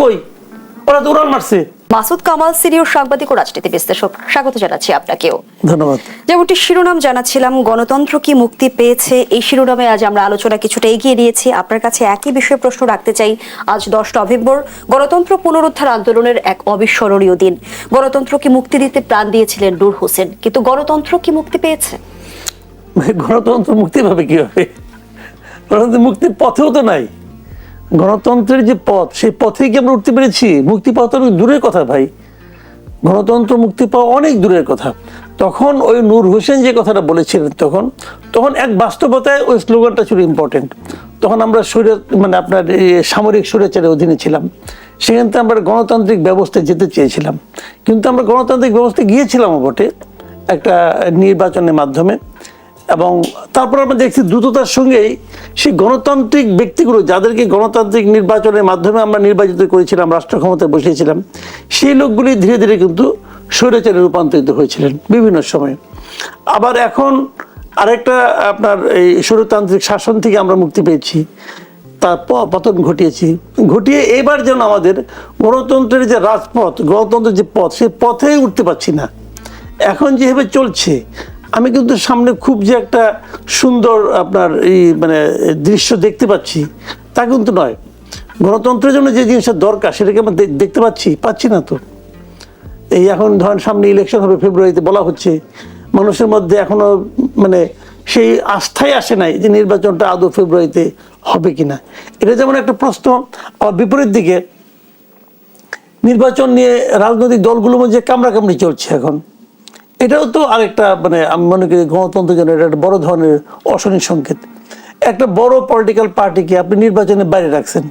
কই? ওরা তো উড়াল মারছে। মাসুদ কামাল সিনিয়র সাংবাদিক ও রাজনীতি বিশ্লেষক স্বাগত জানাচ্ছি আপনাকেও ধন্যবাদ। যেমনটি শিরোনাম জানাচ্ছিলাম গণতন্ত্র কি মুক্তি পেয়েছে? এই শিরোনামে আজ আমরা আলোচনা কিছুটা এগিয়ে নিয়েছি। আপনার কাছে একই বিষয়ে প্রশ্ন রাখতে চাই। আজ দশ নভেম্বর গণতন্ত্র পুনরুদ্ধার আন্দোলনের এক অবিস্মরণীয় দিন। গণতন্ত্র কি মুক্তি দিতে প্রাণ দিয়েছিলেন নূর হোসেন? কিন্তু গণতন্ত্র কি মুক্তি পেয়েছে? গণতন্ত্র মুক্তি পাবে কীভাবে? গণতন্ত্র মুক্তির পথেও তো নাই। গণতন্ত্রের যে পথ, সেই পথে কি আমরা উঠতে পেরেছি? মুক্তি পাওয়া তো দূরের কথা ভাই। গণতন্ত্র মুক্তি পাওয়া অনেক দূরের কথা। তখন ওই নূর হোসেন যে কথাটা বলেছিলেন তখন তখন এক বাস্তবতায় ওই স্লোগানটা ছিল ইম্পর্টেন্ট তখন আমরা স্বৈর মানে আপনার সামরিক স্বৈরাচারের অধীনে ছিলাম। সেখান থেকে আমরা গণতান্ত্রিক ব্যবস্থায় যেতে চেয়েছিলাম। কিন্তু আমরা গণতান্ত্রিক ব্যবস্থায় গিয়েছিলাম বটে একটা নির্বাচনের মাধ্যমে। এবং তারপর আমরা দেখছি দ্রুততার সঙ্গেই সেই গণতান্ত্রিক ব্যক্তিগুলো যাদেরকে গণতান্ত্রিক নির্বাচনের মাধ্যমে আমরা নির্বাচিত করেছিলাম রাষ্ট্র ক্ষমতায় বসিয়েছিলাম, সেই লোকগুলি ধীরে ধীরে কিন্তু স্বৈরাচারে রূপান্তরিত হয়েছিলেন বিভিন্ন সময়ে। আবার এখন আরেকটা আপনার এই স্বৈরতান্ত্রিক শাসন থেকে আমরা মুক্তি পেয়েছি, তার পতন ঘটিয়েছি। ঘটিয়ে এবার যেন আমাদের গণতন্ত্রের যে রাজপথ, গণতন্ত্রের যে পথ সেই পথেই উঠতে পারছি না। এখন যেভাবে চলছে আমি কিন্তু সামনে খুব যে একটা সুন্দর আপনার এই মানে দৃশ্য দেখতে পাচ্ছি, তা কিন্তু নয়। গণতন্ত্রের জন্য যে জিনিসটা দরকার, সেটাকে আমরা দেখতে পাচ্ছি পাচ্ছি না তো। এই এখন ধরেন সামনে ইলেকশন হবে ফেব্রুয়ারিতে বলা হচ্ছে, মানুষের মধ্যে এখনও মানে সেই আস্থাই আসে নাই যে নির্বাচনটা আদৌ ফেব্রুয়ারিতে হবে কিনা। এটা যেমন একটা প্রশ্ন, আবার বিপরীত দিকে নির্বাচন নিয়ে রাজনৈতিক দলগুলোর মধ্যে কামড়াকামড়ি চলছে এখন এটাও তো আরেকটা মানে আমি মনে করি গণতন্ত্রের জন্য এটা একটা বড় ধরনের অশনির সংকেত। একটা বড় পলিটিক্যাল পার্টিকে আপনি নির্বাচনে বাইরে রাখছেন,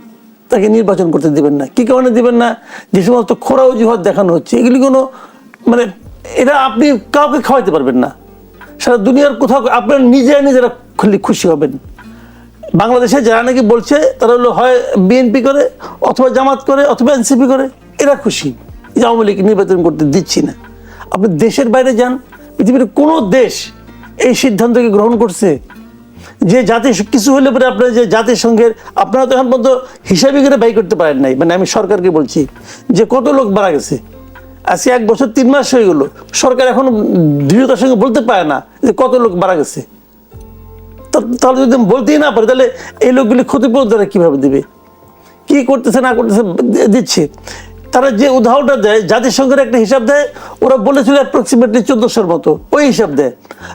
তাকে নির্বাচন করতে দিবেন না। কি কারণে দিবেন না? যে সমস্ত খোরা অজুহাত দেখানো হচ্ছে, এগুলি কোনো মানে এটা আপনি কাউকে খাওয়াইতে পারবেন না। সারা দুনিয়ার কোথাও আপনার নিজে নিজেরা খুলি খুশি হবেন। বাংলাদেশে যারা নাকি বলছে, তারা হলো হয় বিএনপি করে, অথবা জামাত করে, অথবা এনসিপি করে, এরা খুশি। আওয়ামী লীগ নির্বাচন করতে দিচ্ছি না। আপনি দেশের বাইরে যান, পৃথিবীর কোনো দেশ এই সিদ্ধান্তকে গ্রহণ করছে যে জাতি কিছু হলে পরে আপনার যে জাতিসংঘের, আপনারা তো এখন পর্যন্ত হিসাবে করে ব্যয় করতে পারেন নাই। মানে আমি সরকারকে বলছি যে কত লোক মারা গেছে। আজকে এক বছর তিন মাস হয়ে গেল, সরকার এখন দৃঢ়তার সঙ্গে বলতে পারে না যে কত লোক মারা গেছে। তাহলে যদি বলতেই না পারে, তাহলে এই লোকগুলি ক্ষতিপূরণ তারা কীভাবে দেবে? কি করতেছে, না করতেছে দিচ্ছে। তারা যে উদাহরণটা দেয়, জাতিসংঘের একটা হিসাব দেয়, ওরা বলেছিল অ্যাপ্রক্সিমেটলি চোদ্দশোর মতো, ওই হিসাব দেয়।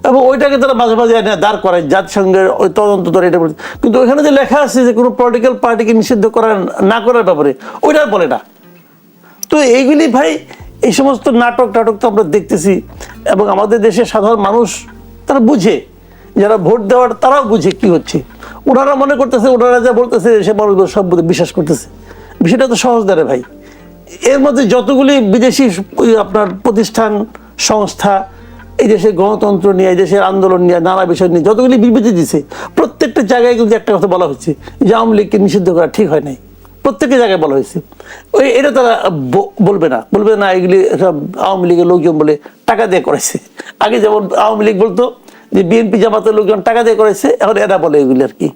এবং ওইটাকে তারা মাঝে মাঝে এনে দাঁড় করায়, জাতিসংঘের ওই তদন্ত করে এটা বলে। কিন্তু ওইখানে যে লেখা আছে যে কোনো পলিটিক্যাল পার্টিকে নিষিদ্ধ করার না করার ব্যাপারে, ওইটা বলে না। তো এইগুলি ভাই, এই সমস্ত নাটক টাটক তো আমরা দেখতেছি, এবং আমাদের দেশের সাধারণ মানুষ তারা বুঝে, যারা ভোট দেওয়ার তারাও বুঝে কি হচ্ছে। ওনারা মনে করতেছে, ওনারা যা বলতেছে, সে মানুষগুলো সব বিশ্বাস করতেছে। বিষয়টা তো সহজ দাঁড়ে ভাই। এর মধ্যে যতগুলি বিদেশি আপনার প্রতিষ্ঠান, সংস্থা, এই দেশের গণতন্ত্র নিয়ে, এই দেশের আন্দোলন নিয়ে, নানা বিষয় নিয়ে যতগুলি বিবৃতি দিছে, প্রত্যেকটা জায়গায় কিন্তু একটা কথা বলা হচ্ছে যে আওয়ামী লীগকে নিষিদ্ধ করা ঠিক হয় নাই। প্রত্যেকটা জায়গায় বলা হয়েছে। ওই এটা তারা বলবে না। বলবে না, এগুলি সব আওয়ামী লীগের লোকজন বলে টাকা দিয়ে করেছে আগে যেমন আওয়ামী লীগ বলতো যে বিএনপি জামাতের লোকজন টাকা দিয়ে করেছে এখন এরা বলে এগুলি আর কি।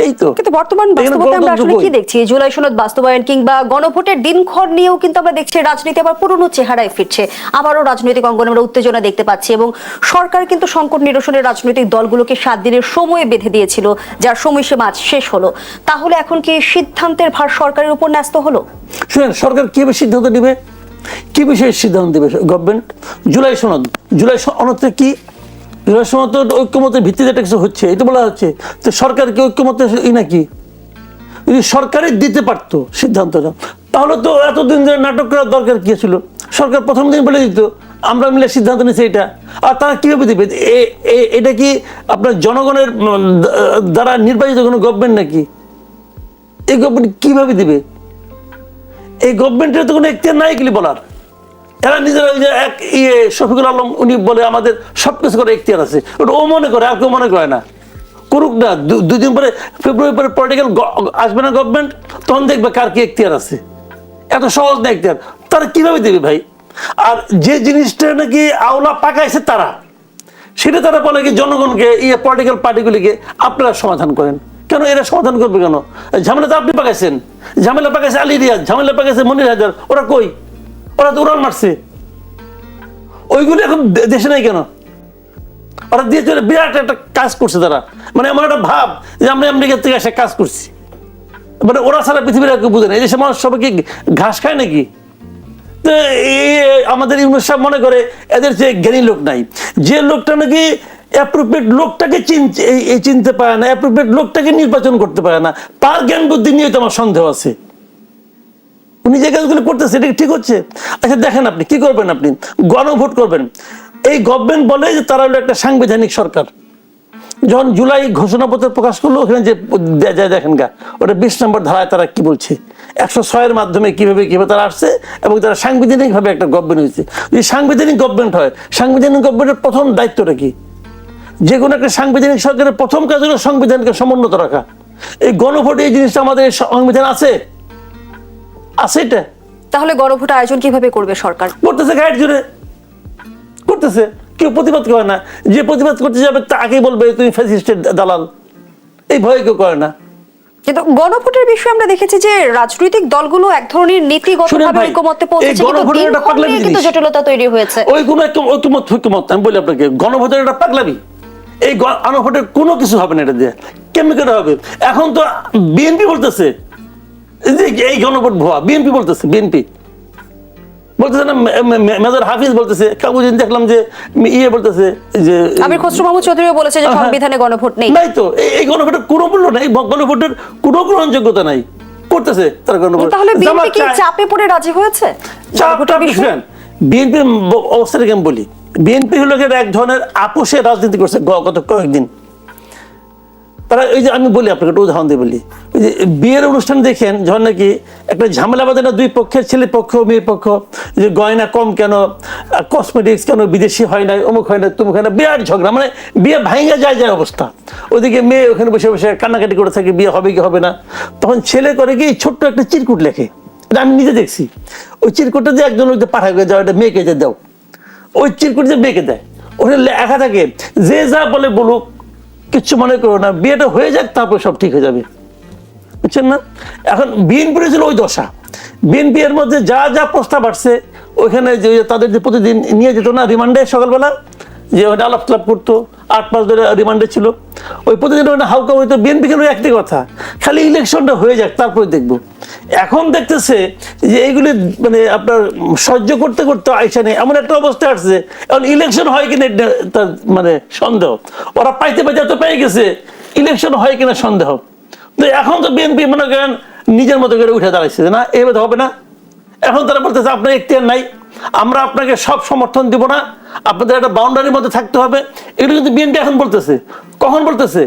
এই তো। কিন্তু বর্তমান বাস্তবতা আমরা আসলে কি দেখছি? জুলাই সনদ বাস্তবায়ন কিংবা গণভোটের দিনক্ষণ নিয়েও কিন্তু আমরা দেখছি রাজনীতি আবার পুরনো চেহারায় ফিরছে। আবারও রাজনৈতিক অঙ্গনে আমরা উত্তেজনা দেখতে পাচ্ছি এবং সরকার কিন্তু সংকট নিরসনের রাজনৈতিক দলগুলোকে সাত দিনের সময় বেঁধে দিয়েছিল যার সময়সীমা আজ শেষ হলো। তাহলে এখন কি সিদ্ধান্তের ভার সরকারের উপর ন্যস্ত হলো? শুনেন সরকার কীভাবে সিদ্ধান্ত নেবে? কি বিষয়ে সিদ্ধান্ত দেবে গভর্নমেন্ট? জুলাই সনদ জুলাই সনদটা কি জুলাই সনদ তো ঐক্যমতের ভিত্তিতে একটা কিছু হচ্ছে, এটা বলা হচ্ছে তো সরকারকে ঐক্যমতের ই নাকি? যদি সরকারই দিতে পারতো সিদ্ধান্তটা, তাহলে তো এতদিন ধরে নাটক করার দরকার কি ছিল? সরকার প্রথম দিন বলে দিত, আমরা মিলে সিদ্ধান্ত নিচ্ছি এটা। আর তারা কীভাবে দিবে? এটা কি আপনার জনগণের দ্বারা নির্বাচিত কোনো গভর্নমেন্ট নাকি? এই গভর্নমেন্ট কীভাবে দিবে? এই গভর্নমেন্টের তো কোনো এখতিয়ার নাই এগুলি বলার। এরা নিজেরা ওই যে এক ইয়ে শফিকুল আলম, উনি বলে আমাদের সব কিছু করে এখতিয়ার আছে। ওটা ও মনে করে, আর কেউ মনে করে না। করুক না দুদিন পরে ফেব্রুয়ারি পরে পলিটিক্যাল আসবে না গভর্নমেন্ট তখন দেখবে কার কি এখতিয়ার আছে। এত সহজ না এখতিয়ার। তারা কীভাবে দেবে ভাই? আর যে জিনিসটা নাকি আওলা পাকাইছে তারা, সেটা তারা বলে কি জনগণকে ইয়ে পলিটিক্যাল পার্টিগুলিকে আপনারা সমাধান করেন। কেন এরা সমাধান করবে কেন? ঝামেলা তো আপনি পাকাইছেন। ঝামেলা পাকাইছে আলী রিয়াজ, ঝামেলা পাকাইছে মনির হাজার ওরা কই? ওরা তো মারছে। ওইগুলো এখন দেশে নাই কেন? ওরা দিয়ে চলে বিরাট একটা কাজ করছে তারা। মানে এমন একটা ভাব যে আমরা আমেরিকার থেকে এসে কাজ করছি। মানে ওরা সারা পৃথিবীর কেউ বুঝে না। এই দেশের মানুষ সবাইকে ঘাস খায় নাকি? তো এই আমাদের ইউনুস মনে করে এদের যে জ্ঞানী লোক নাই। যে লোকটা নাকি অ্যাপ্রোপ্রিয়েট লোকটাকে চিনতে চিনতে পারে না অ্যাপ্রোপ্রিয়েট লোকটাকে নির্বাচন করতে পারে না, তার জ্ঞান বুদ্ধি নিয়ে তো আমার সন্দেহ আছে। উনি যে কাজগুলো করতেছে এটা ঠিক হচ্ছে? আচ্ছা দেখেন আপনি, কি করবেন আপনি? গণভোট করবেন। এই গভর্নমেন্ট বলে যে তারা হলো একটা সাংবিধানিক সরকার। যখন জুলাই ঘোষণাপত্র প্রকাশ করল, ওখানে যে যায় দেখেন গা, ওটা বিশ নম্বর ধারায় তারা কি বলছে? একশো ছয়ের মাধ্যমে কীভাবে কীভাবে তারা আসছে এবং তারা সাংবিধানিকভাবে একটা গভর্নমেন্ট হয়েছে। যদি সাংবিধানিক গভর্নমেন্ট হয়, সাংবিধানিক গভর্নমেন্টের প্রথম দায়িত্বটা কি? যে কোনো একটা সাংবিধানিক সরকারের প্রথম কাজ হলো সংবিধানকে সমুন্নত রাখা। এই গণভোট এই জিনিসটা আমাদের সংবিধান আছে। আছে এটা। তাহলে গণভোট আয়োজন কীভাবে করবে সরকার? করতেছে গাইড জুড়ে করতেছে। কেউ প্রতিবাদ করে না। যে প্রতিবাদ করতে যাবে তাকেই বলবে তুমি ফ্যাসিস্টের দালাল। এই ভয়ে কেউ করে না। কিন্তু গণভোটের বিষয়ে আমরা দেখেছি যে রাজনৈতিক দলগুলো এক ধরনের নীতিগতভাবে ভাই, পৌঁছেছে কিন্তু কিন্তু জটিলতা তৈরি হয়েছে। ওই কোনো একটা ঐকমত ঐকমত আমি বলি আপনাকে গণভোটের একটা পাগলামি। এই গণভোটের কোনো কিছু হবে না এটা দিয়ে। কেমনি করে হবে? এখন তো বিএনপি বলতেছে এই গণভোট ভুয়া বিএনপি বলতেছে বিএনপি। বলতেছে না মেজর হাফিজ বলতেছে দেখলাম যে ইয়ে বলতেছে যে আমির খসরু মাহমুদ চৌধুরীও বলেছে যে। সংবিধানে গণভোট নেই। নাই তো এই- গণভোটের কোনো মূল্য নাই গণভোটের কোনো গ্রহণযোগ্যতা নাই। করতেছে তারা গণভোট। তাহলে বিএনপি কি চাপে পড়ে রাজি হয়েছে? চাপ গণভোটের টাপ বিষয়ে? বিষয় বিএনপির অবস্থাটাকে আমি বলি বিএনপি হলো এক ধরনের আপোষে রাজনীতি করছে গত কয়েকদিন। তারা ওই যে আমি বলি আপনাকে, একটা উদাহরণ দিয়ে বলি। ওই যে বিয়ের অনুষ্ঠান দেখেন, যখন নাকি একটা ঝামেলা বাঁধে না, দুই পক্ষের, ছেলে পক্ষ মেয়ে পক্ষ, যে গয়না কম কেন কসমেটিক্স কেন বিদেশি হয় না অমুক হয় না তুমুক হয় না বিরাট ঝগড়া মানে বিয়ে ভাঙা যায় যায় অবস্থা। ওদিকে মেয়ে ওখানে বসে বসে কান্নাকাটি করে থাকে, বিয়ে হবে কি হবে না। তখন ছেলে করে কি, ছোট্ট একটা চিরকুট লেখে। এটা আমি নিজে দেখছি। ওই চিরকুটটা দিয়ে একজন ওই পাঠায় যাও, এটা মেয়েকে যে দাও। ওই চিরকুট যে মেয়েকে দেয়। ওখানে লেখা থাকে, যে যা বলে বলুক কিচ্ছু মনে করো না, বিয়েটা হয়ে যাক, তারপর সব ঠিক হয়ে যাবে। বুঝছেন না? এখন বিএনপির ছিল ওই দশা। বিএনপি এর মধ্যে যা যা প্রস্তাব আসছে, ওইখানে যে তাদের যে প্রতিদিন নিয়ে যেত না, রিমান্ডে সকালবেলা যে ওটা আলাপ ক্লাব করতো, আট মাস ধরে রিমান্ডে ছিল। ওই প্রতিদিন ওখানে হালকা হইতো বিএনপি কেন একটি কথা? খালি ইলেকশনটা হয়ে যাক, তারপরে দেখব। এখন দেখতেছে যে এইগুলি মানে আপনার সহ্য করতে করতে আইসা নেই। এমন একটা অবস্থা আসছে, এখন ইলেকশন হয় কিনা তার মানে সন্দেহ। ওরা পাইতে পাইতে এত পেয়ে গেছে ইলেকশন হয় কিনা সন্দেহ। তো এখন তো বিএনপি মনে করেন নিজের মতো করে উঠে দাঁড়াইছে না, এভাবে হবে না। এখন তারা বলতেছে, আপনার এখতিয়ার নাই। আমরা আপনাকে সব সমর্থন দিব না। আপনাদের একটা বাউন্ডারির মধ্যে থাকতে হবে। এগুলো কিন্তু বিএনপি এখন বলতেছে। কখন বলতেছে?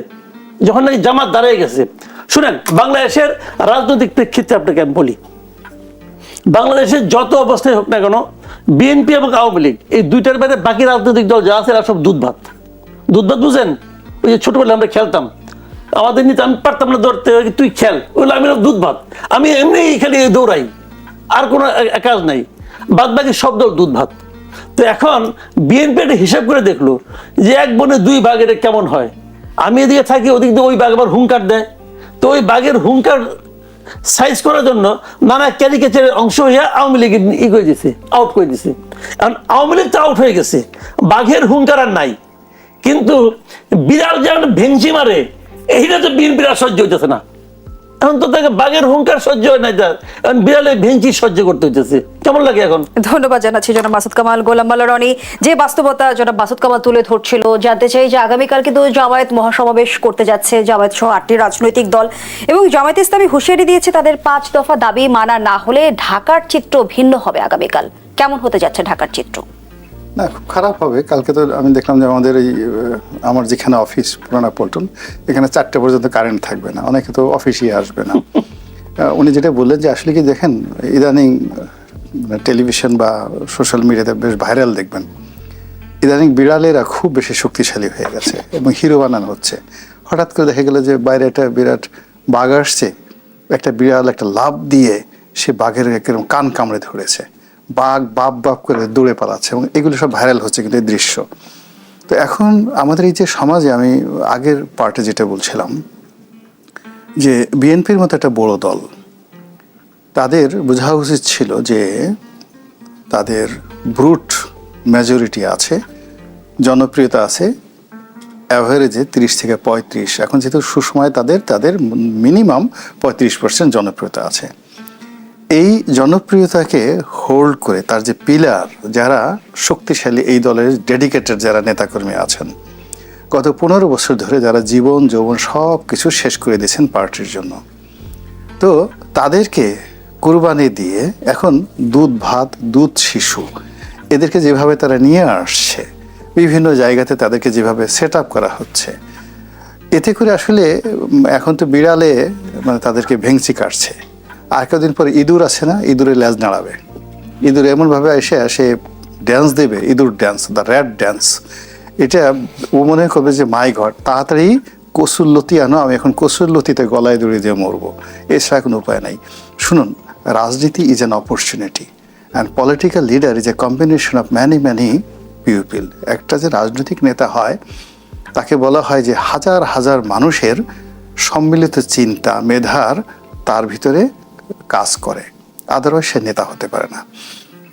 যখন নাকি জামাত দাঁড়িয়ে গেছে। শুনেন, বাংলাদেশের রাজনৈতিক প্রেক্ষিতে আপনাকে আমি বলি। বাংলাদেশের যত অবস্থায় হোক না কেন বিএনপি এবং আওয়ামী লীগ, এই দুইটার বাইরে বাকি রাজনৈতিক দল যা আছে এরা সব দুধ ভাত দুধ ভাত বুঝেন? ওই যে ছোটবেলায় আমরা খেলতাম। আমাদের নিতে আমি পারতাম না দৌড়তে তুই খেল। ওগুলো আমি দুধ ভাত আমি এমনি খালি দৌড়াই। আর কোনো কাজ নাই। বাদ বাকি সব দল দুধ ভাত তো এখন বিএনপি একটা হিসাব করে দেখল যে এক বনে দুই এটা কেমন হয়। আমি এদিকে থাকি, ওদিক দিয়ে ওই বাঘ আবার হুঙ্কার দেয়। তো ওই বাঘের হুঙ্কার সাইজ করার জন্য নানা ক্যারিকেচারের অংশ হইয়া আওয়ামী লীগ ই করে দিছে আউট করে দিছে। কারণ আওয়ামী লীগ তো আউট হয়ে গেছে বাঘের হুঙ্কার আর নাই। কিন্তু বিড়াল যেমন ভেঙচি মারে, এইটা তো বিএনপির সহ্য হইতেছে না। এখন তো তাকে বাঘের হুঙ্কার সহ্য হয় না তার। এখন বিড়ালের ভেঙচি সহ্য করতে হইতেছে। কেমন লাগে এখন? ধন্যবাদ জানাচ্ছি জনাব মাসুদ কামাল, গোলাম মাল্লা রনি। যে বাস্তবতা জনাব মাসুদ কামাল তুলে ধরছিল, জানতে চাই যে আগামীকাল কিন্তু জামায়াত মহাসমাবেশ করতে যাচ্ছে। জামায়াত সহ আটটি রাজনৈতিক দল এবং জামায়াত ইসলামী হুঁশিয়ারি দিয়েছে তাদের পাঁচ দফা দাবি, মানা না হলে ঢাকার চিত্র ভিন্ন হবে আগামীকাল। কেমন হতে যাচ্ছে ঢাকার চিত্র? না খুব খারাপ হবে। কালকে তো আমি দেখলাম যে আমাদের এই আমার যেখানে অফিস পুরানা পল্টন এখানে চারটে পর্যন্ত কারেন্ট থাকবে না। অনেকে তো অফিসই আসবে না। উনি যেটা বললেন যে আসলে কি দেখেন ইদানিং টেলিভিশন বা সোশ্যাল মিডিয়াতে বেশ ভাইরাল দেখবেন। ইদানিং বিড়ালেরা খুব বেশি শক্তিশালী হয়ে গেছে এবং হিরো বানানো হচ্ছে। হঠাৎ করে দেখা গেল যে বাইরে একটা বিরাট বাঘ আসছে। একটা বিড়াল একটা লাভ দিয়ে সে বাঘের একদম কান কামড়ে ধরেছে। বাঘ, বাপ বাপ করে দৌড়ে পালাচ্ছে এবং এগুলো সব ভাইরাল হচ্ছে কিন্তু এই দৃশ্য। তো এখন আমাদের এই যে সমাজে আমি আগের পার্টে যেটা বলছিলাম, যে বিএনপির মতো একটা বড় দল, তাদের বোঝা উচিত ছিল যে তাদের ব্রুট মেজরিটি আছে, জনপ্রিয়তা আছে অ্যাভারেজে তিরিশ থেকে পঁয়ত্রিশ। এখন যেহেতু সুসময় তাদের তাদের মিনিমাম পঁয়ত্রিশ পার্সেন্ট জনপ্রিয়তা আছে। এই জনপ্রিয়তাকে হোল্ড করে তার যে পিলার যারা শক্তিশালী এই দলের ডেডিকেটেড যারা নেতাকর্মী আছেন। গত পনেরো বছর ধরে যারা জীবন, যৌবন সব কিছু শেষ করে দিয়েছেন পার্টির জন্য। তো তাদেরকে কুরবানি দিয়ে এখন দুধ, ভাত, দুধ, শিশু, এদেরকে যেভাবে তারা নিয়ে আসছে, বিভিন্ন জায়গাতে তাদেরকে যেভাবে সেট আপ করা হচ্ছে, এতে করে আসলে এখন তো বিড়ালে মানে তাদেরকে ভেংচি কাটছে। আর কদিন পরে ইঁদুর আছে না, ইঁদুরে লেজ নাড়াবে। ইঁদুর এমনভাবে এসে সে ড্যান্স দেবে, ইঁদুর ড্যান্স দ্য র্যাড ড্যান্স এটা ও মনে করবে যে, মাই ঘর তাড়াতাড়ি কসুর লতি আনো, আমি এখন কসুর লতিতে গলায় দড়ি দিয়ে মরবো। এছাড়া কোনো উপায় নাই। শুনুন, রাজনীতি is an opportunity and political leader is a combination of many many pupil একটা যে রাজনৈতিক নেতা হয়, তাকে বলা হয় যে, হাজার হাজার মানুষের সম্মিলিত চিন্তা, মেধার তার ভিতরে কাজ করে, আদারওয়াইজ সে নেতা হতে পারে না।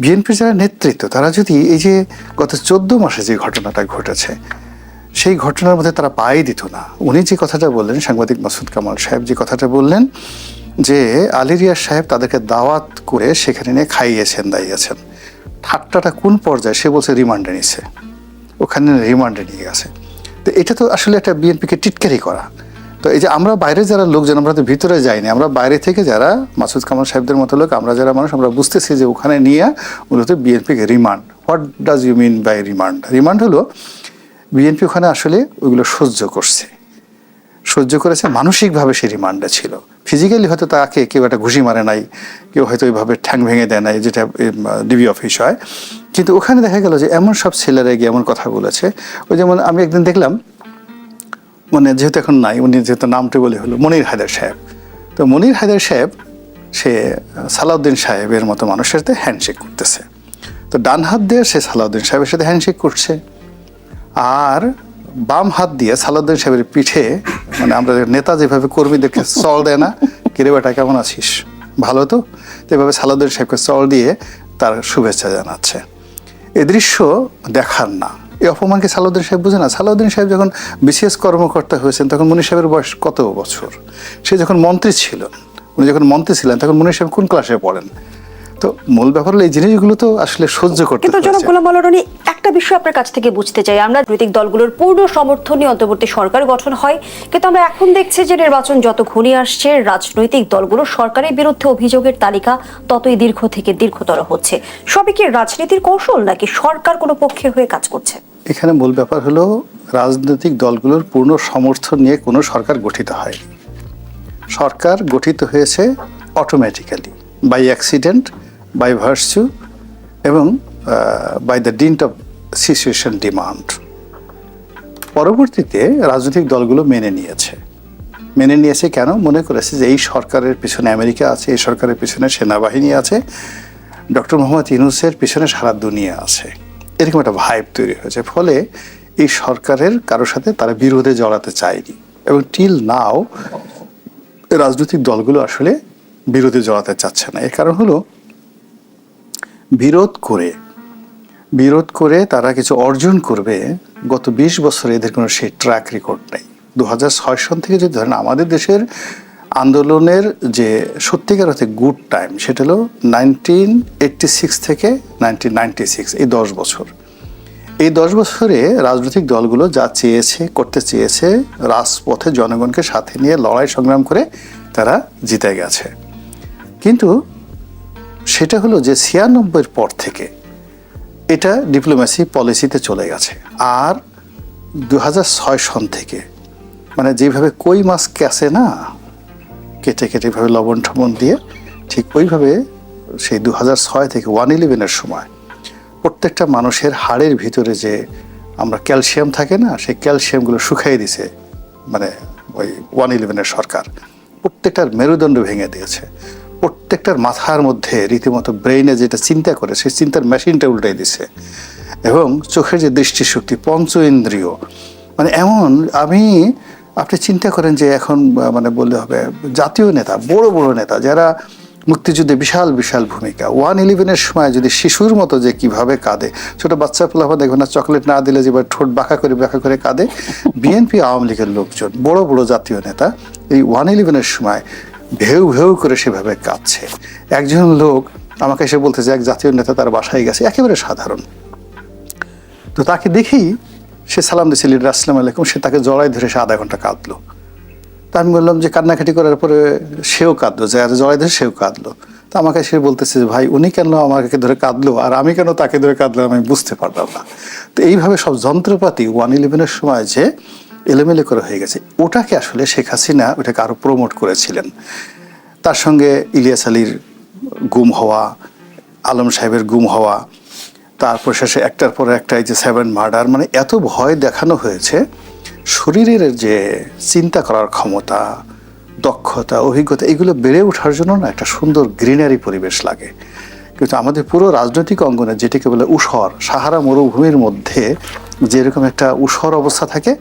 বিএনপির যারা নেতৃত্ব, তারা যদি এই যে গত চোদ্দ মাসে যে ঘটনাটা ঘটেছে, সেই ঘটনার মধ্যে তারা পাই দিত না। উনি যে কথাটা বললেন, সাংবাদিক মাসুদ কামাল সাহেব যে কথাটা বললেন, যে আলিরিয়া সাহেব তাদেরকে দাওয়াত করে সেখানে নিয়ে খাইয়েছেন, দাইয়েছেন। ঠাট্টাটা কোন পর্যায়ে? সে বলছে, রিমান্ডে নিছে। ওখানে রিমান্ডে নিয়ে গেছে। তো এটা তো আসলে একটা বিএনপিকে টিটকারি করা। তো এই যে আমরা বাইরে যারা লোকজন আমরা তো ভিতরে যাইনি, আমরা বাইরে থেকে যারা মাসুদ কামাল সাহেবদের মতো লোক, আমরা যারা মানুষ, আমরা বুঝতেছি যে ওখানে নিয়ে মূলত বিএনপিকে remand what does you mean by remand remand হলো বিএনপি ওখানে আসলে ওইগুলো সহ্য করছে। সহ্য করেছে মানসিকভাবে সে রিমান্ডে ছিল। ফিজিক্যালি হয়তো তাকে কেউ একটা ঘুষি মারে নাই, কেউ হয়তো ওইভাবে ঠ্যাং ভেঙে দেয় নাই, যেটা ডিবি অফিস হয়। কিন্তু ওখানে দেখা গেল যে এমন সব ছেলেরা গিয়ে এমন কথা বলেছে। ওই যেমন আমি একদিন দেখলাম মানে যেহেতু এখন নাই, উনি যেহেতু নামটি বলে হলো মনির হায়দার সাহেব। তো মনির হায়দার সাহেব, সে সালাউদ্দিন সাহেবের মতো মানুষের সাথে হ্যান্ডশেক করতেছে। তো ডান হাত দিয়ে সে সালাউদ্দিন সাহেবের সাথে হ্যান্ডশেক করছে। আর বাম হাত দিয়ে সালাউদ্দিন সাহেবের পিঠে মানে আমরা নেতা যেভাবে কর্মীদেরকে চল দেয় না, কিরে বেটা, কেমন আছিস? ভালো তো এভাবে সালাউদ্দিন সাহেবকে চল দিয়ে তার শুভেচ্ছা জানাচ্ছে। এ দৃশ্য দেখার না। এই অপমানকে সালাউদ্দিন সাহেব বুঝে না? সালাউদ্দিন সাহেব যখন বিশেষ কর্মকর্তা হয়েছেন তখন মনির সাহেবের বয়স কত বছর? সে যখন মন্ত্রী ছিলেন উনি যখন মন্ত্রী ছিলেন তখন মনির সাহেব কোন ক্লাসে পড়েন? তো মূল ব্যাপার হলো এই জিনিসগুলো তো আসলে সহ্য করতে কিন্তু জনাব। গোলাম মালারনি একটা বিষয় আপনার কাছ থেকে বুঝতে চাই। আমরা রাজনৈতিক দলগুলোর পূর্ণ সমর্থনে অন্তর্বর্তী সরকার গঠন হয় কিন্তু আমরা এখন দেখছি যে নির্বাচন যত ঘনিয়ে আসছে রাজনৈতিক দলগুলো সরকারের বিরুদ্ধে অভিযোগের তালিকা ততই দীর্ঘ থেকে দীর্ঘতর হচ্ছে। সবই কি রাজনীতির কৌশল নাকি সরকার কোনো পক্ষে হয়ে কাজ করছে? এখানে মূল ব্যাপার হলো রাজনৈতিক দলগুলোর পূর্ণ সমর্থন নিয়ে কোনো সরকার গঠিত হয়নি। সরকার গঠিত হয়েছে automatically by accident by virtue এবং by the dint of situation demand পরবর্তীতে রাজনৈতিক দলগুলো মেনে নিয়েছে। মেনে নিয়েছে কেন? মনে করেছে যে এই সরকারের পিছনে আমেরিকা আছে, এই সরকারের পিছনে সেনাবাহিনী আছে, ডক্টর মোহাম্মদ ইউনুসের পিছনে সারা দুনিয়া আছে। এরকম একটা ভাইব তৈরি হয়েছে। ফলে এই সরকারের কারোর সাথে তারা বিরোধে জড়াতে চায়নি এবং টিল নাও রাজনৈতিক দলগুলো আসলে বিরোধে জড়াতে চাচ্ছে না। এর কারণ হলো বিরোধ করে বিরোধ করে তারা কিছু অর্জন করবে, গত বিশ বছরে এদের কোনো সেই ট্র্যাক রেকর্ড নেই। দু হাজার ছয় সন থেকে যদি ধরেন আমাদের দেশের আন্দোলনের যে সত্যিকার অর্থে গুড টাইম সেটা হলো নাইনটিন এইটটি সিক্স থেকে নাইনটিন নাইনটি সিক্স এই দশ বছর। এই দশ বছরে রাজনৈতিক দলগুলো যা চেয়েছে, করতে চেয়েছে, রাজপথে জনগণকে সাথে নিয়ে লড়াই সংগ্রাম করে তারা জিতে গেছে। কিন্তু সেটা হলো যে ছিয়ানব্বইয়ের পর থেকে এটা ডিপ্লোমেসি পলিসিতে চলে গেছে। আর দু সন থেকে মানে যেভাবে কই মাছ ক্যাসে না কেটে কেটে এভাবে লবণ ঠবণ দিয়ে ঠিক ওইভাবে সেই দু হাজার ছয় থেকে ওয়ান ইলেভেনের সময় প্রত্যেকটা মানুষের হাড়ের ভিতরে যে আমরা ক্যালসিয়াম থাকে না, সেই ক্যালসিয়ামগুলো শুকাই দিছে মানে ওই ওয়ান ইলেভেনের সরকার। প্রত্যেকটার মেরুদণ্ড ভেঙে দিয়েছে। প্রত্যেকটার মাথার মধ্যে রীতিমতো ব্রেইনে যেটা চিন্তা করে, সেই চিন্তার মেশিনটা উল্টাই দিছে। এবং চোখের যে দৃষ্টিশক্তি পঞ্চ ইন্দ্রিয় মানে এমন আমি আপনি চিন্তা করেন যে এখন মানে বললে হবে জাতীয় নেতা বড় বড় নেতা যারা মুক্তিযুদ্ধে বিশাল বিশাল ভূমিকা ওয়ান ইলেভেনের সময় যদি শিশুর মতো যে কীভাবে কাঁদে ছোট বাচ্চা পোলাপা দেখবেন না চকলেট না দিলে যেবার ঠোঁট বাঁকা করে বাঁকা করে কাঁদে। বিএনপি আওয়ামী লীগের লোকজন বড় বড় জাতীয় নেতা এই ওয়ান ইলেভেনের সময় ভেউ ভেউ করে সেভাবে কাঁদছে। একজন লোক আমাকে এসে বলতেছে এক জাতীয় নেতা তার বাসায় গেছে। একেবারে সাধারণ। তো তাকে দেখেই সে সালাম দিয়েছে লিডার, আসসালাম আলাইকুম। সে তাকে জড়াই ধরে সে আধা ঘণ্টা কাঁদলো। তা আমি বললাম যে কান্নাকাটি করার পরে সেও কাঁদলো, যে আর জড়াই ধরে সেও কাঁদলো। তা আমাকে সে বলতেছে যে, ভাই, উনি কেন আমাকে ধরে কাঁদলো? আর আমি কেন তাকে ধরে কাঁদলাম? আমি বুঝতে পারলাম না। তো এইভাবে সব যন্ত্রপাতি ওয়ান ইলেভেনের সময় যে এলোমেলো করে হয়ে গেছে, ওটাকে আসলে শেখ হাসিনা ওটাকে আরও প্রমোট করেছিলেন। তার সঙ্গে ইলিয়াস আলীর গুম হওয়া, আলম সাহেবের গুম হওয়া তারপর শেষে একটার পর একটা এই যে সেভেন মার্ডার মানে এত ভয় দেখানো হয়েছে, শরীরের যে চিন্তা করার ক্ষমতা, দক্ষতা, অভিজ্ঞতা, এগুলো বেড়ে ওঠার জন্য না একটা সুন্দর গ্রিনারি পরিবেশ লাগে। কিন্তু আমাদের পুরো রাজনৈতিক অঙ্গনে যেটিকে বলে উষর, সাহারা মরুভূমির মধ্যে যেরকম একটা উষর অবস্থা থাকে,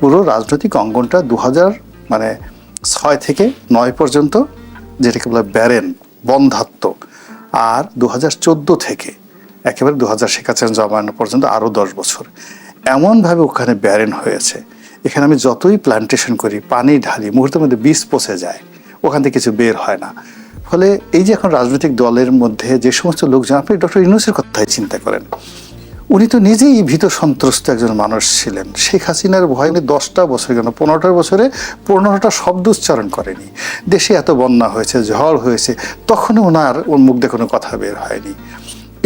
পুরো রাজনৈতিক অঙ্গনটা দু হাজার মানে ছয় থেকে নয় পর্যন্ত যেটাকে বলে ব্যারেন বন্ধাত্ম। আর দু হাজার চোদ্দ থেকে একেবারে দু হাজার শেখ শেখাচ্ছেন জমানো পর্যন্ত আরও দশ বছর। এমনভাবে ওখানে ব্যারেন হয়েছে। এখানে আমি যতই প্ল্যান্টেশন করি, পানি ঢালি, মুহূর্তের মধ্যে বীজ পচে যায়। ওখান থেকে কিছু বের হয় না। ফলে এই যে এখন রাজনৈতিক দলের মধ্যে যে সমস্ত লোকজন, আপনি ডক্টর ইউনুসের কথাই চিন্তা করেন। উনি তো নিজেই ভীত সন্ত্রস্ত একজন মানুষ ছিলেন। শেখ হাসিনার ভয় নিয়ে দশটা বছর কেন? পনেরোটা বছরে পনেরোটা শব্দ উচ্চারণ করেনি। দেশে এত বন্যা হয়েছে, ঝড় হয়েছে, তখনও ওনার ওর মুখ দিয়ে কোনো কথা বের হয়নি।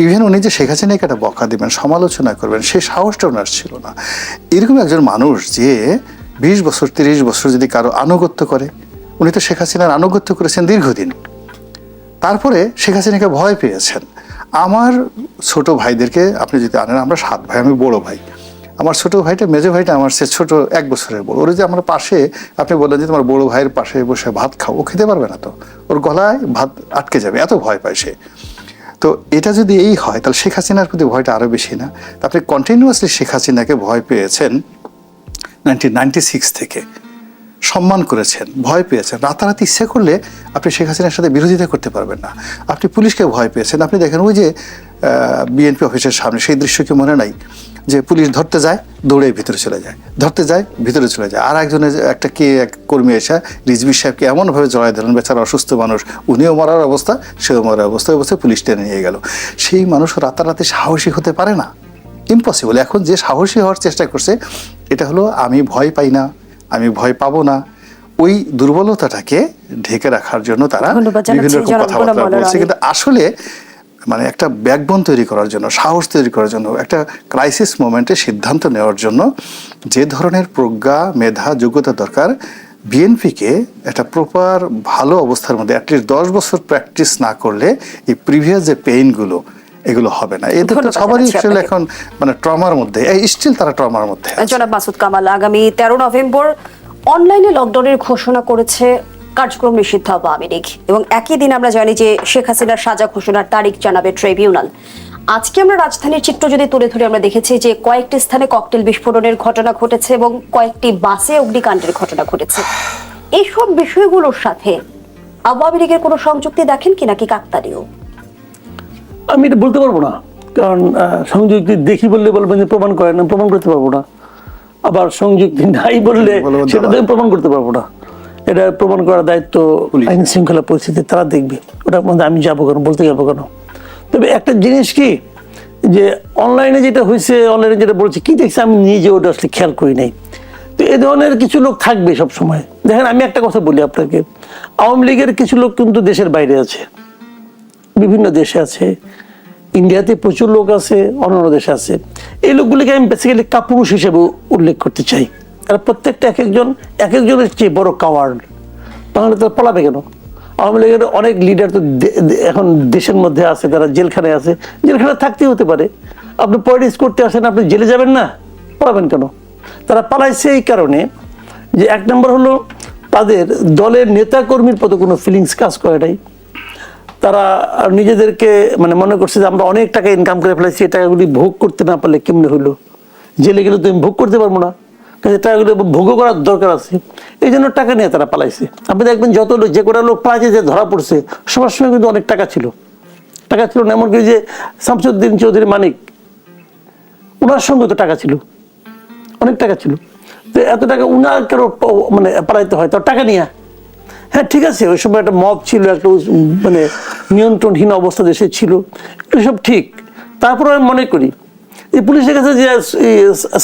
ইভেন উনি যে শেখ হাসিনাকে একটা বকা দিবেন, সমালোচনা করবেন সেই সাহসটা ওনার ছিল না। এরকম একজন মানুষ যে বিশ বছর, তিরিশ বছর যদি কারও আনুগত্য করে, উনি তো শেখ হাসিনার আনুগত্য করেছেন দীর্ঘদিন। তারপরে শেখ হাসিনাকে ভয় পেয়েছেন। আমার ছোট ভাইদেরকে আপনি যদি আনেন, আমরা সাত ভাই, আমি বড় ভাই। আমার ছোট ভাইটা, মেজো ভাইটা আমার সে ছোট, এক বছরের বড়। ওর যে আমার পাশে, আপনি বললেন যে তোমার বড় ভাইয়ের পাশে বসে ভাত খাও, ও খেতে পারবে না তো। ওর গলায় ভাত আটকে যাবে, এত ভয় পায় সে। তো এটা যদি এই হয়, তাহলে শেখ হাসিনার প্রতি ভয়টা আরও বেশি না? আপনি কন্টিনিউয়াসলি শেখ হাসিনাকে ভয় পেয়েছেন নাইনটিন নাইনটি সিক্স থেকে। সম্মান করেছেন, ভয় পেয়েছেন। রাতারাতি ইচ্ছে করলে আপনি শেখ হাসিনার সাথে বিরোধিতা করতে পারবেন না। আপনি পুলিশকে ভয় পেয়েছেন। আপনি দেখেন ওই যে বিএনপি অফিসের সামনে, সেই দৃশ্য কি মনে নাই? যে পুলিশ ধরতে যায় দৌড়ে ভিতরে চলে যায়। ধরতে যায় ভিতরে চলে যায়। আর একজনের একটা কে এক কর্মী এসে রিজভি সাহেবকে এমনভাবে জড়াই দিলেন বেচারা অসুস্থ মানুষ উনিও মরার অবস্থা সেও মরার অবস্থা অবস্থায় পুলিশ টেনে নিয়ে গেল। সেই মানুষ রাতারাতি সাহসী হতে পারে না। ইম্পসিবল এখন যে সাহসী হওয়ার চেষ্টা করছে এটা হলো আমি ভয় পাই না আমি ভয় পাবো না। ওই দুর্বলতাটাকে ঢেকে রাখার জন্য তারা বিভিন্ন রকম কথাবার্তা বলছে। কিন্তু আসলে মানে একটা ব্যাকবোন তৈরি করার জন্য সাহস তৈরি করার জন্য একটা ক্রাইসিস মোমেন্টে সিদ্ধান্ত নেওয়ার জন্য যে ধরনের প্রজ্ঞা মেধা যোগ্যতা দরকার বিএনপিকে একটা প্রপার ভালো অবস্থার মধ্যে অ্যাটলিস্ট দশ বছর প্র্যাকটিস না করলে এই প্রিভিয়াস যে পেইনগুলো এগুলো হবে না। এদের তো সবারই আসলে এখন মানে ট্রমার মধ্যে। এই স্টিল তারা ট্রমার মধ্যে। জনাব মাসুদ কামাল আগামী তেরো নভেম্বর অনলাইনে লকডাউনের ঘোষণা করেছে কার্যক্রম নিষিদ্ধ আওয়ামী লীগ। এবং একই দিন আমরা জানি যে শেখ হাসিনার সাজা ঘোষণার তারিখ জানাবে ট্রাইব্যুনাল। আজকে আমরা রাজধানীর চিত্র যদি তুলে ধরে আমরা দেখেছি যে কয়েকটি স্থানে ককটেল বিস্ফোরণের ঘটনা ঘটেছে এবং কয়েকটি বাসে অগ্নিকাণ্ডের ঘটনা ঘটেছে। এইসব বিষয়গুলোর সাথে আওয়ামী লীগের কোনো সংযুক্তি দেখেন কি নাকি কাকতালীয়? আমি এটা বলতে পারব না কারণ আহ, সংযুক্তি দেখি বললে বলবেন যে প্রমাণ করেন না প্রমাণ করতে পারব না। আবার সংযুক্তি নাই বললে সেটা তো প্রমাণ করতে পারব না। এটা প্রমাণ করার দায়িত্ব। আইন শৃঙ্খলা পরিস্থিতি তারা দেখবে। ওটার মধ্যে আমি যাব কেন বলতে যাব কেন? তবে একটা জিনিস কি যে অনলাইনে যেটা হয়েছে অনলাইনে যেটা বলছে কি দেখছি আমি নিজে ওটা আসলে খেয়াল করি নাই। তো এই ধরনের কিছু লোক থাকবে সব সময় দেখেন আমি একটা কথা বলি আপনাকে। আওয়ামী লীগের কিছু লোক কিন্তু দেশের বাইরে আছে। বিভিন্ন দেশে আছে। ইন্ডিয়াতে প্রচুর লোক আছে অন্যান্য দেশে আছে। এই লোকগুলিকে আমি বেসিক্যালি কাপুরুষ হিসেবে উল্লেখ করতে চাই। তারা প্রত্যেকটা এক একজন এক একজনের চেয়ে বড় কাওয়ার্ড তাহলে তারা পলাবে কেন? আওয়ামী লীগের অনেক লিডার তো এখন দেশের মধ্যে আছে তারা জেলখানায় আছে। জেলখানায় থাকতেই হতে পারে। আপনি পলিটিক্স করতে আসেন, আপনি জেলে যাবেন না? পলাবেন কেন? তারা পালাইছে এই কারণে যে এক নম্বর হলো, তাদের দলের নেতাকর্মীর প্রতি কোনো ফিলিংস কাজ করে নাই। তারা নিজেদেরকে মানে মনে করছে যে আমরা অনেক টাকা ইনকাম করে ফেলেছি, এই টাকাগুলি ভোগ করতে না পারলে কেমনে হইল? জেলে গেলে তো আমি ভোগ করতে পারব না। টাকাগুলো ভোগ করার দরকার আছে। এই জন্য টাকা নিয়ে তারা পালাইছে। আপনি দেখবেন যত লোক যে কটা লোক পালাইছে যে ধরা পড়ছে, সবার সময় কিন্তু অনেক টাকা ছিল। টাকা ছিল না, এমনকি যে শামসুদ্দিন চৌধুরী মানিক, ওনার সঙ্গে তো টাকা ছিল। অনেক টাকা ছিল। তো এত টাকা উনার কারও মানে পালাইতে হয়, তো টাকা নিয়ে। হ্যাঁ ঠিক আছে, ওই সময় একটা মব ছিল, একটা মানে নিয়ন্ত্রণহীন অবস্থা দেশে ছিল। এগুলো সব ঠিক। তারপর আমি মনে করি যে পুলিশের কাছে যে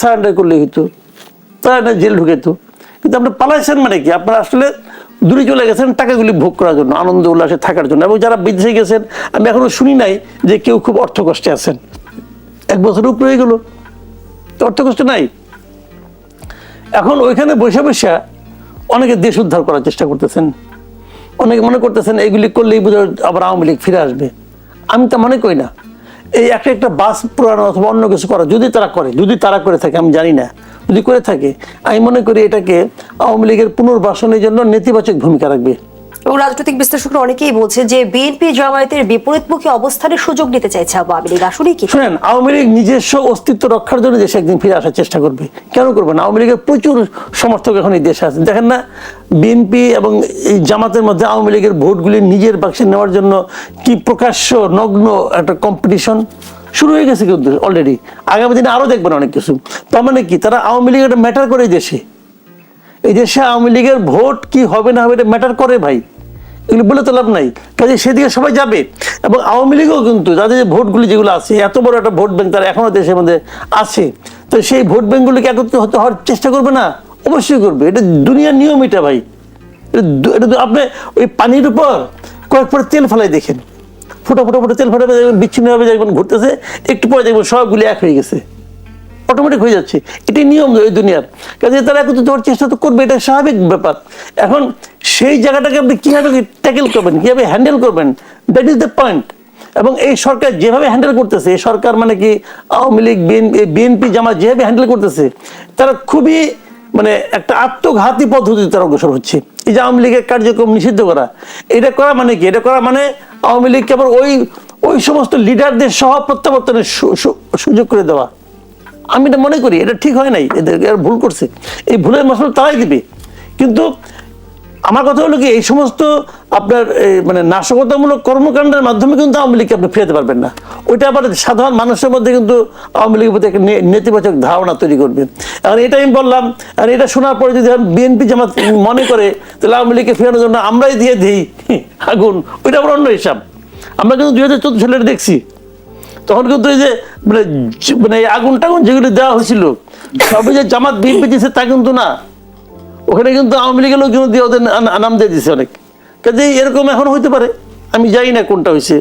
সারেন্ডার করলে হইতো তারা না জেল ঢুকেতো। কিন্তু আপনি পালাইছেন মানে কি? আপনারা আসলে দূরে চলে গেছেন টাকাগুলি ভোগ করার জন্য, আনন্দ, উল্লাসে থাকার জন্য। এবং যারা বিদেশে গেছেন, আমি এখনও শুনি নাই যে কেউ খুব অর্থ কষ্টে আছেন। এক বছর উপরে হয়ে গেল। তো অর্থ কষ্ট নাই। এখন ওইখানে বসে বসে অনেকে দেশ উদ্ধার করার চেষ্টা করতেছেন। অনেকে মনে করতেছেন, এগুলি করলেই বোধ আবার আওয়ামী লীগ ফিরে আসবে। আমি তা মনে করি না। এই একটা একটা বাস পুরানো অথবা অন্য কিছু করা, যদি তারা করে, যদি তারা করে থাকে, আমি জানি না। যদি করে থাকে আমি মনে করি এটাকে আওয়ামী লীগের পুনর্বাসনের জন্য নেতিবাচক ভূমিকা রাখবে। এবং রাজনৈতিক বিশ্লেষকরা অনেকেই বলছে যে বিএনপি জামায়াতের বিপরীতমুখী অবস্থানের সুযোগ নিতে চাইছে আওয়ামী লীগ। আসলে কি? শুনেন আওয়ামী লীগ নিজস্ব অস্তিত্ব রক্ষার জন্য দেশে একদিন ফিরে আসার চেষ্টা করবে। কেন করবে না? আওয়ামী লীগের প্রচুর সমর্থক এখন এই দেশে আছে। দেখেন না বিএনপি এবং এই জামাতের মধ্যে আওয়ামী লীগের ভোটগুলি নিজের বাক্সে নেওয়ার জন্য কি প্রকাশ্য নগ্ন একটা কম্পিটিশন শুরু হয়ে গেছে কিন্তু অলরেডি আগামী দিনে আরও দেখবেন অনেক কিছু। তার মানে কি? তারা আওয়ামী লীগ এটা ম্যাটার করে দেশে। এই দেশে আওয়ামী লীগের ভোট কি হবে না হবে এটা ম্যাটার করে ভাই। এগুলো বলে তো লাভ নাই। কাজে সেদিকে সবাই যাবে। এবং আওয়ামী লীগও কিন্তু তাদের যে ভোটগুলি যেগুলো আছে, এত বড় একটা ভোট ব্যাংক তারা এখনও দেশের মধ্যে আছে। তো সেই ভোট ব্যাংকগুলিকে একত্রিত হতে হওয়ার চেষ্টা করবে না? অবশ্যই করবে। এটা দুনিয়ার নিয়ম এটা ভাই। এটা আপনি ওই পানির উপর কয়েক পরে তেল ফেলাই দেখেন। ফুটো ফুটো ফুটো তেল দেখবেন বিচ্ছিন্নভাবে দেখবেন ঘুরতেছে, একটু পরে দেখবেন সবগুলি এক হয়ে গেছে। অটোমেটিক হয়ে যাচ্ছে। এটি নিয়ম ওই দুনিয়ার। কাজে তারা একত্রিত হওয়ার চেষ্টা তো করবে, এটা স্বাভাবিক ব্যাপার। এখন সেই জায়গাটাকে আপনি কীভাবে ট্যাকেল করবেন, কীভাবে হ্যান্ডেল করবেন দ্যাট ইজ দ্য পয়েন্ট এবং এই সরকার যেভাবে হ্যান্ডেল করতেছে, এই সরকার মানে কি আওয়ামী লীগ বিএনপি জামা যেভাবে হ্যান্ডেল করতেছে, তারা খুবই মানে একটা আত্মঘাতী পদ্ধতিতে তারা অগ্রসর হচ্ছে। এই যে আওয়ামী লীগের কার্যক্রম নিষিদ্ধ করা, এটা করা মানে কি? এটা করা মানে আওয়ামী লীগকে আবার ওই ওই সমস্ত লিডারদের সহ প্রত্যাবর্তনের সুযোগ করে দেওয়া। আমি এটা মনে করি, এটা ঠিক হয় নাই এদের ভুল করছে। এই ভুলের মশলা তারাই দিবে। কিন্তু আমার কথা হলো কি, এই সমস্ত আপনার মানে নাশকতামূলক কর্মকাণ্ডের মাধ্যমে কিন্তু আওয়ামী লীগকে আপনি ফিরাতে পারবেন না। ওইটা আবার সাধারণ মানুষের মধ্যে কিন্তু আওয়ামী লীগের প্রতি একটা নেতিবাচক ধারণা তৈরি করবে। এখন এটা আমি বললাম আর এটা শোনার পরে যদি বিএনপি জামাত মনে করে, তাহলে আওয়ামী লীগকে ফেরানোর জন্য আমরাই দিয়ে দিই আগুন, ওইটা আবার অন্য হিসাব। আমরা কিন্তু দুই হাজার চোদ্দ সালের দেখছি, তখন কিন্তু এই যে মানে মানে আগুন টাগুন যেগুলো দেওয়া হয়েছিল, সবই যে জামাত বিএনপি দিয়েছে তা কিন্তু না। ওখানে কিন্তু আওয়ামী লীগের লোকজন দিয়ে ওদের নাম দিয়ে দিছে অনেক। কাজে এরকম এখন হইতে পারে। আমি জানি না কোনটা হয়েছে